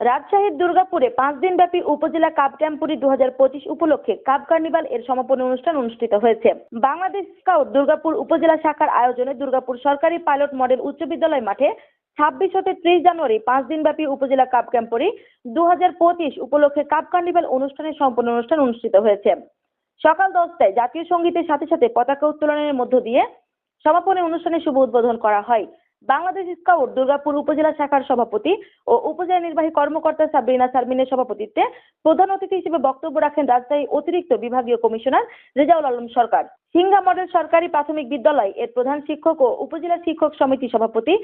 রাজশাহীর দুর্গাপুরে পাঁচ দিনব্যাপী উপজেলা কাপ ক্যাম্পুরি দুহাজার পঁচিশ উপলক্ষে কাপ কার্নিভাল এর সমাপনী অনুষ্ঠান অনুষ্ঠিত হয়েছে। বাংলাদেশ স্কাউট দুর্গাপুর উপজেলা শাখার আয়োজনে দুর্গাপুর সরকারি পাইলট মডেল উচ্চ বিদ্যালয় মাঠে ছাব্বিশ হতে ত্রিশ জানুয়ারি পাঁচ দিনব্যাপী উপজেলা কাপ ক্যাম্পুরি দু হাজার পঁচিশ উপলক্ষে কাপ কার্নিভাল অনুষ্ঠানের সম্পূর্ণ অনুষ্ঠান অনুষ্ঠিত হয়েছে। সকাল দশটায় জাতীয় সঙ্গীতের সাথে সাথে পতাকা উত্তোলনের মধ্য দিয়ে সমাপনী অনুষ্ঠানের শুভ উদ্বোধন করা হয়। বাংলাদেশ স্কাউট দুর্গাপুর উপজেলা শাখার সভাপতি ও উপজেলা নির্বাহী কর্মকর্তা সাবরিনা সারমিনের সভাপতিত্বে প্রধান অতিথি হিসেবে বক্তব্য রাখেন রাজশাহী অতিরিক্ত বিভাগীয় কমিশনার রেজাউল আলম সরকার। সিংহা মডেল সরকারি প্রাথমিক বিদ্যালয় এর প্রধান শিক্ষক ও উপজেলা শিক্ষক সমিতি সভাপতি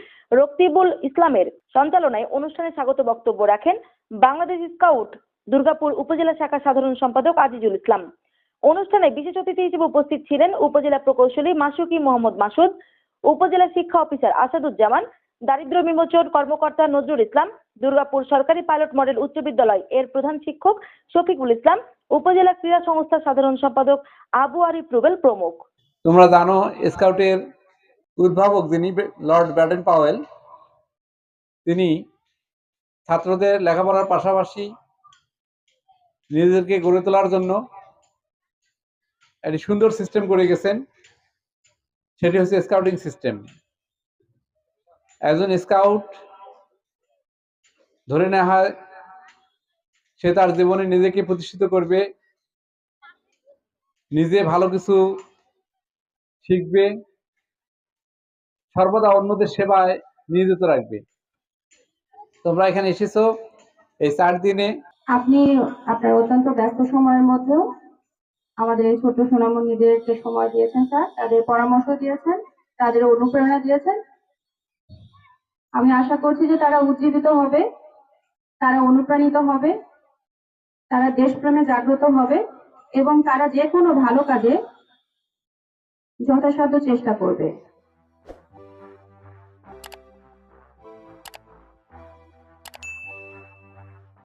রক্তিবুল ইসলামের সঞ্চালনায় অনুষ্ঠানে স্বাগত বক্তব্য রাখেন বাংলাদেশ স্কাউট দুর্গাপুর উপজেলা শাখার সাধারণ সম্পাদক আজিজুল ইসলাম। অনুষ্ঠানে বিশেষ অতিথি হিসেবে উপস্থিত ছিলেন উপজেলা প্রকৌশলী মাসুকি মোহাম্মদ মাসুদ উপজেলা শিক্ষা অফিসার আসাদুজ্জামান, দারিদ্র বিমোচন কর্মকর্তা নজরুল ইসলাম, দুর্গাপুর সরকারি পাইলট মডেল উচ্চ বিদ্যালয় এর প্রধান শিক্ষক শফিকুল ইসলাম, উপজেলা ক্রীড়া সংস্থার সাধারণ সম্পাদক আবু আরিফ রুবেল প্রমুখ। তোমরা জানো, স্কাউটের উদ্ভাবক যিনি লর্ড ব্যাডেন পাওয়েল, তিনি ছাত্রদের লেখাপড়ার পাশাপাশি নিজেদেরকে গড়ে তোলার জন্য একটি সুন্দর সিস্টেম করে গেছেন। সেটি হচ্ছে স্কাউটিং সিস্টেম একজন স্কাউট ধরে নেওয়া হয়, সে তার জীবনে নিজেকে প্রতিষ্ঠিত করবে, নিজে ভালো কিছু শিখবে, সর্বদা অন্যদের সেবায় নিয়োজিত রাখবে। তোমরা এখানে এসেছ এই চার দিনে। আপনি আপনার অত্যন্ত ব্যস্ত সময়ের মধ্যেও আমাদের এই ছোট সোনামণিদেরকে সময় দিয়েছেন স্যার, তাদের পরামর্শ দিয়েছেন, তাদের অনুপ্রেরণা দিয়েছেন। আমি আশা করছি যে তারা উজ্জীবিত হবে, তারা অনুপ্রাণিত হবে, তারা দেশপ্রেমে জাগ্রত হবে এবং তারা যে কোনো ভালো কাজে যথাসাধ্য চেষ্টা করবে।